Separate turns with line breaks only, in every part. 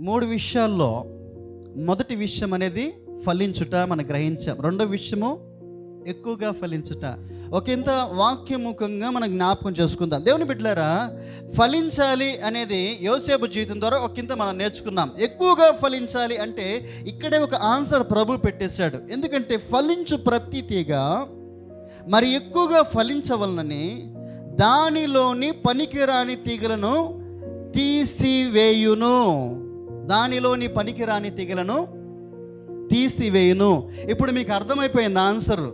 మూడు విషయాల్లో మొదటి విషయం అనేది ఫలించుట మనం గ్రహించాం. రెండో విషయము ఎక్కువగా ఫలించుట. ఒకంత వాక్యముఖంగా మనం జ్ఞాపకం చేసుకుందాం. దేవుని బిడ్డలారా ఫలించాలి అనేది యోసేపు జీవితం ద్వారా ఒకంత మనం నేర్చుకున్నాం. ఎక్కువగా ఫలించాలి అంటే ఇక్కడే ఒక ఆన్సర్ ప్రభు పెట్టేశాడు. ఎందుకంటే ఫలించు ప్రతి తీగ మరి ఎక్కువగా ఫలించవలనని దానిలోని పనికిరాని తీగలను తీసివేయును. దానిలోని పనికిరాని తీగలను తీసివేయును. ఇప్పుడు మీకు అర్థమైపోయింది ఆన్సర్.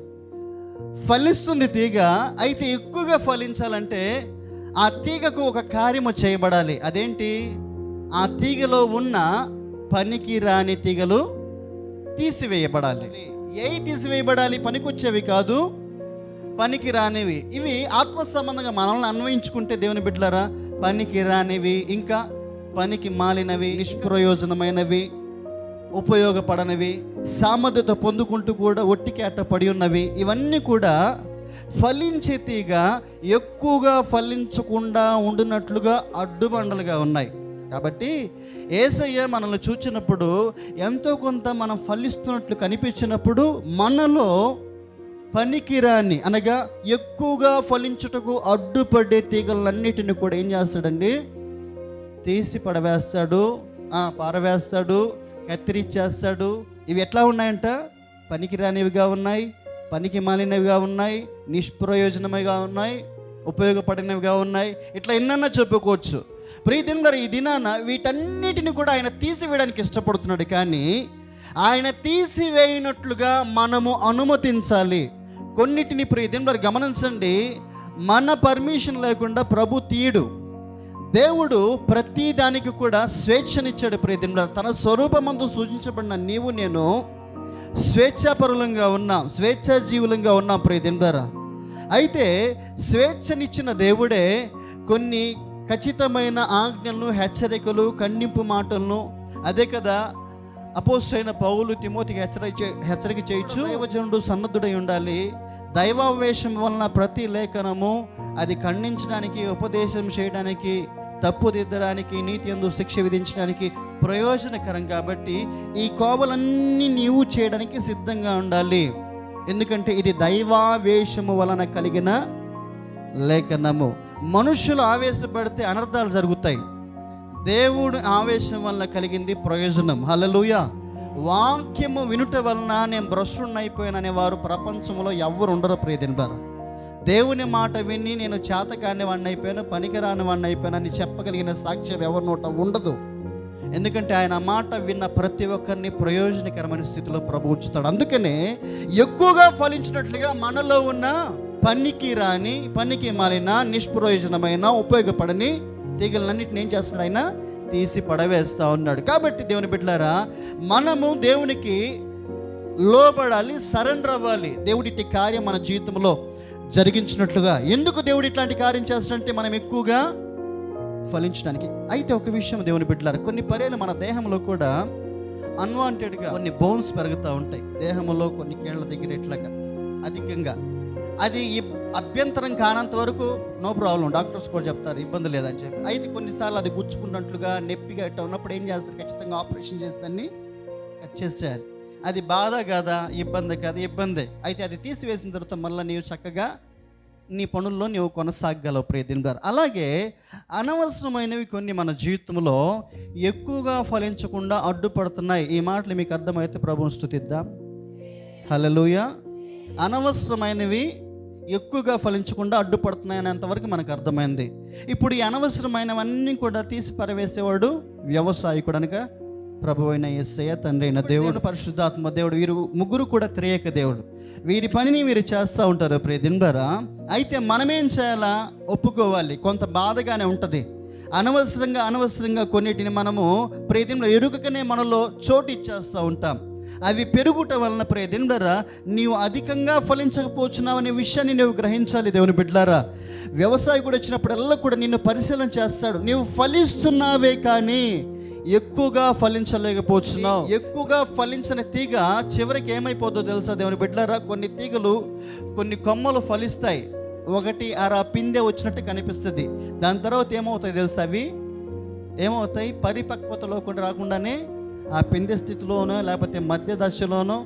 ఫలిస్తుంది తీగ అయితే ఎక్కువగా ఫలించాలంటే ఆ తీగకు ఒక కార్యము చేయబడాలి. అదేంటి? ఆ తీగలో ఉన్న పనికి రాని తీగలు తీసివేయబడాలి. ఏ తీసివేయబడాలి? పనికొచ్చేవి కాదు పనికి రానివి ఇవి ఆత్మ సంబంధంగా మనల్ని అన్వయించుకుంటే దేవుని బిడ్డలారా పనికి రానివి ఇంకా పనికి మాలినవి నిష్ప్రయోజనమైనవి ఉపయోగపడనివి సామర్థ్యత పొందుకుంటూ కూడా ఒట్టికేట పడి ఉన్నవి. ఇవన్నీ కూడా ఫలించే తీగ ఎక్కువగా ఫలించకుండా ఉండినట్లుగా అడ్డుబండలుగా ఉన్నాయి. కాబట్టి ఏసయ్య మనల్ని చూచినప్పుడు ఎంతో కొంత మనం ఫలిస్తున్నట్లు కనిపించినప్పుడు మనలో పనికిరాని అనగా ఎక్కువగా ఫలించుటకు అడ్డుపడే తీగలన్నిటిని కూడా ఏం చేస్తాడండి? తీసి పడవేస్తాడు పారవేస్తాడు కత్తిరిచ్చేస్తాడు. ఇవి ఎట్లా ఉన్నాయంట? పనికిరానివిగా ఉన్నాయి పనికి మాలినవిగా ఉన్నాయి నిష్ప్రయోజనమైగా ఉన్నాయి ఉపయోగపడినవిగా ఉన్నాయి. ఇట్లా ఎన్నన్నా చెప్పుకోవచ్చు. ప్రీతిందరు ఈ దినాన వీటన్నిటిని కూడా ఆయన తీసివేయడానికి ఇష్టపడుతున్నాడు. కానీ ఆయన తీసివేయనట్లుగా మనము అనుమతించాలి. కొన్నిటిని ప్రీతిందరు గమనించండి. మన పర్మిషన్ లేకుండా ప్రభు తీయడు. దేవుడు ప్రతి దానికి కూడా స్వేచ్ఛనిచ్చాడు ప్రియతంలో తన స్వరూపమందు సూచించబడిన నీవు నేను స్వేచ్ఛాపరులంగా ఉన్నాం స్వేచ్ఛా జీవులంగా ఉన్నాం ప్రియతం అయితే స్వేచ్ఛనిచ్చిన దేవుడే కొన్ని ఖచ్చితమైన ఆజ్ఞలను హెచ్చరికలు ఖండింపు మాటలను అదే కదా అపోస్టైన పౌలు తిమోతికి హెచ్చరిక హెచ్చరిక చేయొచ్చు దైవజనుడు సన్నద్ధుడై ఉండాలి. దైవావేశం వలన ప్రతి లేఖనము అది ఖండించడానికి ఉపదేశం చేయడానికి తప్పుదిద్దడానికి నీతి ఎందు శిక్ష విధించడానికి ప్రయోజనకరం కాబట్టి ఈ కోవలన్నీ నీవు చేయడానికి సిద్ధంగా ఉండాలి. ఎందుకంటే ఇది దైవావేశము వలన కలిగిన లేఖనము. మనుషులు ఆవేశపడితే అనర్థాలు జరుగుతాయి. దేవుడు ఆవేశం వల్ల కలిగింది ప్రయోజనం. హలలుయ వాక్యము వినుట వలన నేను భ్రష్టున్నైపోయాననే వారు ప్రపంచంలో ఎవరు ఉండరు ప్రియదినబారా దేవుని మాట విని నేను చేతకాని వాడిని అయిపోయాను పనికిరాని వాడిని అయిపోయానని చెప్పగలిగిన సాక్ష్యం ఎవరి నోట ఉండదు. ఎందుకంటే ఆయన మాట విన్న ప్రతి ఒక్కరిని ప్రయోజనకరమైన స్థితిలో ప్రభు ఉంచుతాడు. అందుకనే ఎక్కువగా ఫలించినట్లుగా మనలో ఉన్న పనికి రాని పనికి మాలిన నిష్ప్రయోజనమైన ఉపయోగపడని తీగలన్నిటిని ఏం చేస్తాడు ఆయన? తీసి పడవేస్తా ఉన్నాడు. కాబట్టి దేవుని బిడ్డలారా మనము దేవునికి లోబడాలి సరెండర్ అవ్వాలి. దేవుడి కార్యం మన జీవితంలో జరిగించినట్లుగా ఎందుకు దేవుడు ఇట్లాంటి కార్యం చేస్తాడంటే మనం ఎక్కువగా ఫలించడానికి. అయితే ఒక విషయం దేవుని బిడ్డలారు కొన్ని పర్యాలు మన దేహంలో కూడా అన్వాంటెడ్గా కొన్ని బోన్స్ పెరుగుతూ ఉంటాయి. దేహంలో కొన్ని కీళ్ళ దగ్గర ఇట్లాగా అధికంగా. అది అభ్యంతరం కానంత వరకు నో ప్రాబ్లం డాక్టర్స్ కూడా చెప్తారు ఇబ్బంది లేదని చెప్పి. అయితే కొన్నిసార్లు అది గుచ్చుకున్నట్లుగా నొప్పిగా ఇట్లా ఉన్నప్పుడు ఏం చేస్తారు? ఖచ్చితంగా ఆపరేషన్ చేసి దాన్ని కట్ చేసేయాలి. అది బాధ కదా? ఇబ్బంది కదా? ఇబ్బంది. అయితే అది తీసివేసిన తర్వాత మళ్ళీ నీవు చక్కగా నీ పనుల్లో నీవు కొనసాగలవు ప్రియదిన గారు అలాగే అనవసరమైనవి కొన్ని మన జీవితంలో ఎక్కువగా ఫలించకుండా అడ్డుపడుతున్నాయి. ఈ మాటలు మీకు అర్థమైతే ప్రభుని స్థుతిద్దాం హలలుయ అనవసరమైనవి ఎక్కువగా ఫలించకుండా అడ్డుపడుతున్నాయి అనేంతవరకు మనకు అర్థమైంది. ఇప్పుడు ఈ అనవసరమైనవన్నీ కూడా తీసి పరవేసేవాడు వ్యవసాయకుడు అనగా ప్రభు అయిన ఎస్సయ్య తండ్రి అయిన దేవుడు. పరిశుద్ధాత్మ దేవుడు వీరు ముగ్గురు కూడా త్రియక దేవుడు. వీరి పనిని వీరు చేస్తూ ఉంటారు ప్రియ దినబరా అయితే మనమేం చేయాలా? ఒప్పుకోవాలి. కొంత బాధగానే ఉంటుంది. అనవసరంగా అనవసరంగా కొన్నిటిని మనము ప్రియదింలో ఎరుకకనే మనలో చోటు ఇచ్చేస్తూ ఉంటాం. అవి పెరుగుట వలన ప్రియదిండరా నీవు అధికంగా ఫలించకపోతున్నావు అనే విషయాన్ని నువ్వు గ్రహించాలి దేవుని బిడ్డలారా. వ్యవసాయకుడు వచ్చినప్పుడల్లా కూడా నిన్ను పరిశీలన చేస్తాడు. నీవు ఫలిస్తున్నావే కానీ ఎక్కువగా ఫలించలేకపోతున్నావు. ఎక్కువగా ఫలించిన తీగ చివరికి ఏమైపోతుందో తెలుసా దేవుని బిడ్డలారా కొన్ని తీగలు కొన్ని కొమ్మలు ఫలిస్తాయి. ఒకటి అర పిందె వచ్చినట్టు కనిపిస్తుంది. దాని తర్వాత ఏమవుతాయి తెలుసా అవి? ఏమవుతాయి? పరిపక్వతలో కూడా రాకుండానే ఆ పిందె స్థితిలోనో లేకపోతే మధ్య దశలోనో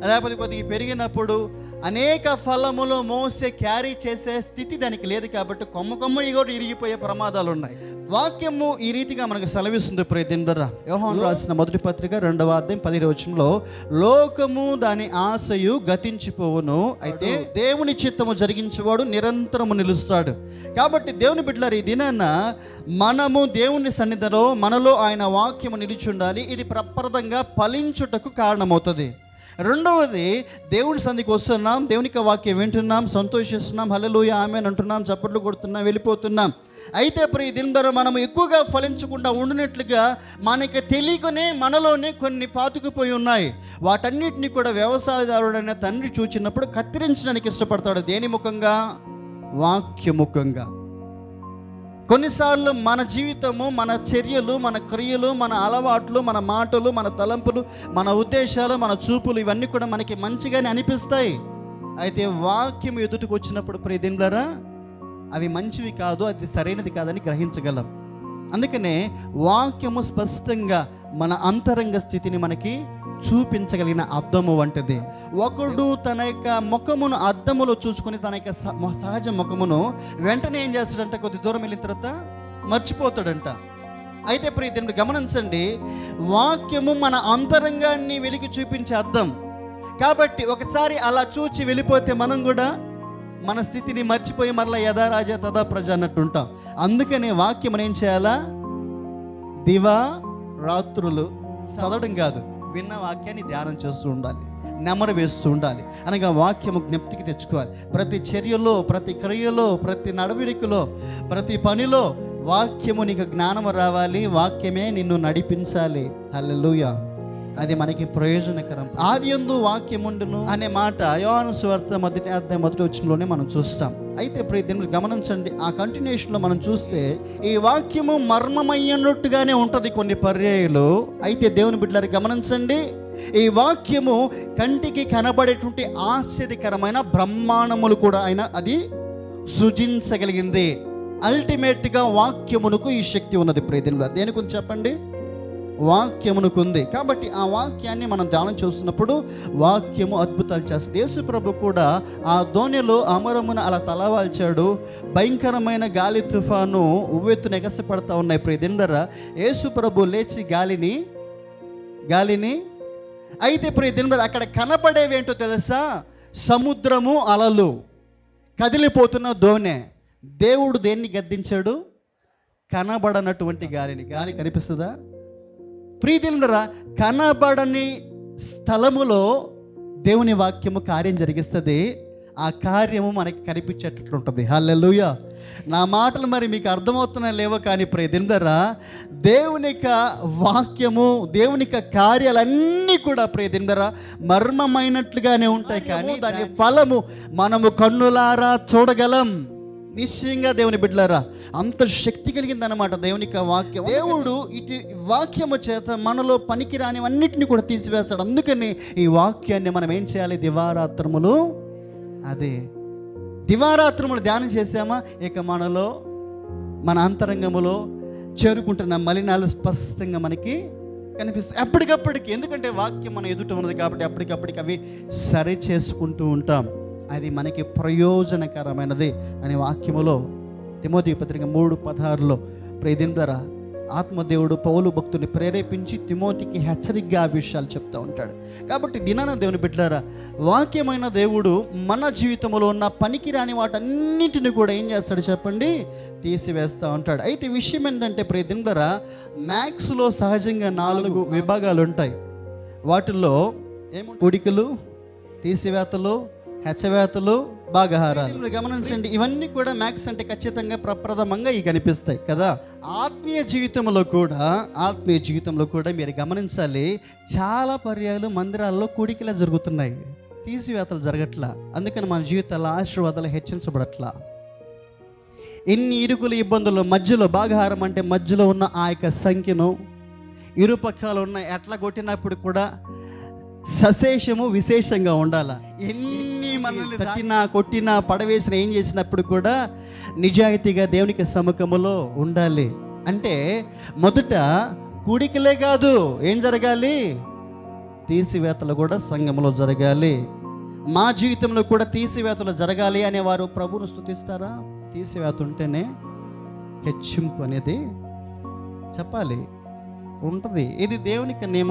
లేకపోతే కొద్దిగా పెరిగినప్పుడు అనేక ఫలములు మోసే క్యారీ చేసే స్థితి దానికి లేదు కాబట్టి కొమ్మ కొమ్మడి కూడా ఇరిగిపోయే ప్రమాదాలు ఉన్నాయి. వాక్యము ఈ రీతిగా మనకు సెలవిస్తుంది. ప్రతిందర యోహాన్ రాసిన మొదటి పత్రిక రెండవ అధ్యాయం పది రోజుల్లో లోకము దాని ఆశయు గతించిపోవును. అయితే దేవుని చిత్తము జరిగించేవాడు నిరంతరము నిలుస్తాడు. కాబట్టి దేవుని బిడ్డలారు ఈ దినాన మనము దేవుని సన్నిధిలో మనలో ఆయన వాక్యము నిలిచి ఉండాలి. ఇది ప్రప్రదంగా ఫలించుటకు కారణమవుతుంది. రెండవది దేవుని సంధికి వస్తున్నాం దేవునికి వాక్యం వింటున్నాం సంతోషిస్తున్నాం హలలోయ ఆమె అంటున్నాం చప్పట్లు కొడుతున్నాం వెళ్ళిపోతున్నాం. అయితే ప్రియ దినబర మనం ఎక్కువగా ఫలించకుండా ఉండినట్లుగా మనకి తెలియకనే మనలోనే కొన్ని పాతుకుపోయి ఉన్నాయి. వాటన్నిటిని కూడా వ్యవసాయదారుడైన తండ్రి చూచినప్పుడు కత్తిరించడానికి ఇష్టపడతాడు. దేని ముఖంగా? వాక్యముఖంగా. కొన్నిసార్లు మన జీవితము మన చర్యలు మన క్రియలు మన అలవాట్లు మన మాటలు మన తలంపులు మన ఉద్దేశాలు మన చూపులు ఇవన్నీ కూడా మనకి మంచిగానే అనిపిస్తాయి. అయితే వాక్యం ఎదుటికి వచ్చినప్పుడు ప్రియదిన్లరా అవి మంచివి కాదు అది సరైనది కాదని గ్రహించగలం. అందుకనే వాక్యము స్పష్టంగా మన అంతరంగ స్థితిని మనకి చూపించగలిగిన అద్దము వంటిది. ఒకడు తన యొక్క ముఖమును అద్దములో చూసుకుని తన యొక్క సహజ ముఖమును వెంటనే ఏం చేస్తాడంట? కొద్ది దూరం వెళ్ళిన తర్వాత మర్చిపోతాడంట. అయితే ప్రీతి గమనించండి వాక్యము మన అంతరంగాన్ని వెలికి చూపించే అద్దం కాబట్టి ఒకసారి అలా చూచి వెళ్ళిపోతే మనం కూడా మన స్థితిని మర్చిపోయి మరలా యథారాజా తదా ప్రజ అన్నట్టు ఉంటాం. అందుకనే వాక్యం ఏం చేయాలా? దివా రాత్రులు చదవడం కాదు విన్న వాక్యాన్ని ధ్యానం చేస్తూ ఉండాలి నెమరు వేస్తూ ఉండాలి. అనగా వాక్యము జ్ఞప్తికి తెచ్చుకోవాలి. ప్రతి చర్యలో ప్రతి క్రియలో ప్రతి నడవడికలో ప్రతి పనిలో వాక్యము నీకు జ్ఞానము రావాలి వాక్యమే నిన్ను నడిపించాలి. హల్లెలూయా. అది మనకి ప్రయోజనకరం. ఆది యందు వాక్యముండును అనే మాట యోహాను సువార్త మొదటి అధ్యాయం మొదటి వచ్చినలోనే మనం చూస్తాం. అయితే దేవుని గమనించండి ఆ కంటిన్యూషన్లో మనం చూస్తే ఈ వాక్యము మర్మమయ్యన్నట్టుగానే ఉంటుంది కొన్ని పర్యాయాలు. అయితే దేవుని బిడ్డలారి గమనించండి ఈ వాక్యము కంటికి కనబడేటువంటి ఆశ్చర్యకరమైన బ్రహ్మాండములు కూడా ఆయన అది సృజించగలిగింది. అల్టిమేట్గా వాక్యమునకు ఈ శక్తి ఉన్నది ప్రియదిన దేని గురించి చెప్పండి? వాక్యమునకుంది. కాబట్టి ఆ వాక్యాన్ని మనం ధ్యానం చూస్తున్నప్పుడు వాక్యము అద్భుతాలు చేస్తుంది. యేసు ప్రభు కూడా ఆ ధోనిలో అమరమున అలా తలవాల్చాడు. భయంకరమైన గాలి తుఫాను ఉవ్వెత్తున ఎగసపడతా ఉన్నాయి. ప్రియ యేసు ప్రభు లేచి గాలిని గాలిని అయితే ప్రియ దినబడి అక్కడ కనపడేవేంటో తెలుసా? సముద్రము అలలు కదిలిపోతున్న దోణె. దేవుడు దేన్ని గద్దించాడు? కనబడనటువంటి గాలిని. గాలి కనిపిస్తుందా? ప్రీతిలుండరా కనబడని స్థలములో దేవుని వాక్యము కార్యం జరిగిస్తుంది. ఆ కార్యము మనకి కనిపించేటట్లు ఉంటుంది హల్లెలూయ. నా మాటలు మరి మీకు అర్థమవుతున్నా లేవో కానీ ప్రియదిందరా దేవుని యొక్క వాక్యము దేవుని యొక్క కార్యాలన్నీ కూడా ప్రియదిందరా మర్మమైనట్లుగానే ఉంటాయి కానీ దాని ఫలము మనము కన్నులారా చూడగలం. నిశ్చయంగా దేవుని బిడ్డలారా అంత శక్తి కలిగిందనమాట దేవుని వాక్యం. దేవుడు ఇటు వాక్యము చేత మనలో పనికిరానివన్నిటిని కూడా తీసివేస్తాడు. అందుకని ఈ వాక్యాన్ని మనం ఏం చేయాలి? దివారాత్రములు అదే దివారాత్రములు ధ్యానం చేసామా ఇక మనలో మన అంతరంగములో చేరుకుంటున్న మలినాలు స్పష్టంగా మనకి కనిపిస్తాయి. అప్పటికప్పటికి ఎందుకంటే వాక్యం మన ఎదుట ఉన్నది కాబట్టి అప్పటికప్పటికి అవి సరి చేసుకుంటూ ఉంటాం. అది మనకి ప్రయోజనకరమైనది అనే వాక్యములో తిమోతి పత్రిక మూడు పదహారులో ప్రేదిన ద్వారా ఆత్మదేవుడు పౌలు భక్తుని ప్రేరేపించి తిమోతికి హెచ్చరికగా ఆ విషయాలు చెప్తూ ఉంటాడు. కాబట్టి దినాన దేవుని బిడ్డారా వాక్యమైన దేవుడు మన జీవితంలో ఉన్న పనికిరాని వాటన్నిటిని కూడా ఏం చేస్తాడు చెప్పండి? తీసివేస్తూ ఉంటాడు. అయితే విషయం ఏంటంటే ప్రేదిన ద్వారా మ్యాథ్స్లో సహజంగా నాలుగు విభాగాలు ఉంటాయి. వాటిల్లో ఏముంటాయి? ఉడికలు తీసివేతలు హెచ్చవేతలు భాగహారాలు. మీరు గమనించండి. ఇవన్నీ కూడా మ్యాథ్స్ అంటే ఖచ్చితంగా ప్రప్రథమంగా ఇవి కనిపిస్తాయి కదా. ఆత్మీయ జీవితంలో కూడా ఆత్మీయ జీవితంలో కూడా మీరు గమనించాలి చాలా పర్యాలు మందిరాల్లో కూడికలే జరుగుతున్నాయి. తీసివేతలు జరగట్లా. అందుకని మన జీవితాల ఆశీర్వాదాలు హెచ్చించబడట్లా. ఎన్ని ఇరుకుల ఇబ్బందులు మధ్యలో భాగహారం అంటే మధ్యలో ఉన్న ఆ యొక్క సంఖ్యను ఇరుపక్షాలు ఉన్న ఎట్లా కొట్టినప్పుడు కూడా సశేషము విశేషంగా ఉండాల. ఎన్ని మనల్ని తట్టినా కొట్టినా పడవేసిన ఏం చేసినప్పుడు కూడా నిజాయితీగా దేవునికి సముఖములో ఉండాలి. అంటే మొదట కూడికలే కాదు ఏం జరగాలి? తీసివేతలు కూడా సంఘంలో జరగాలి. మా జీవితంలో కూడా తీసివేతలు జరగాలి అనేవారు ప్రభువును స్థుతిస్తారా? తీసివేత ఉంటేనే హెచ్చింపు అనేది చెప్పాలి. ఉంటుంది. ఇది దేవునికి నియమం.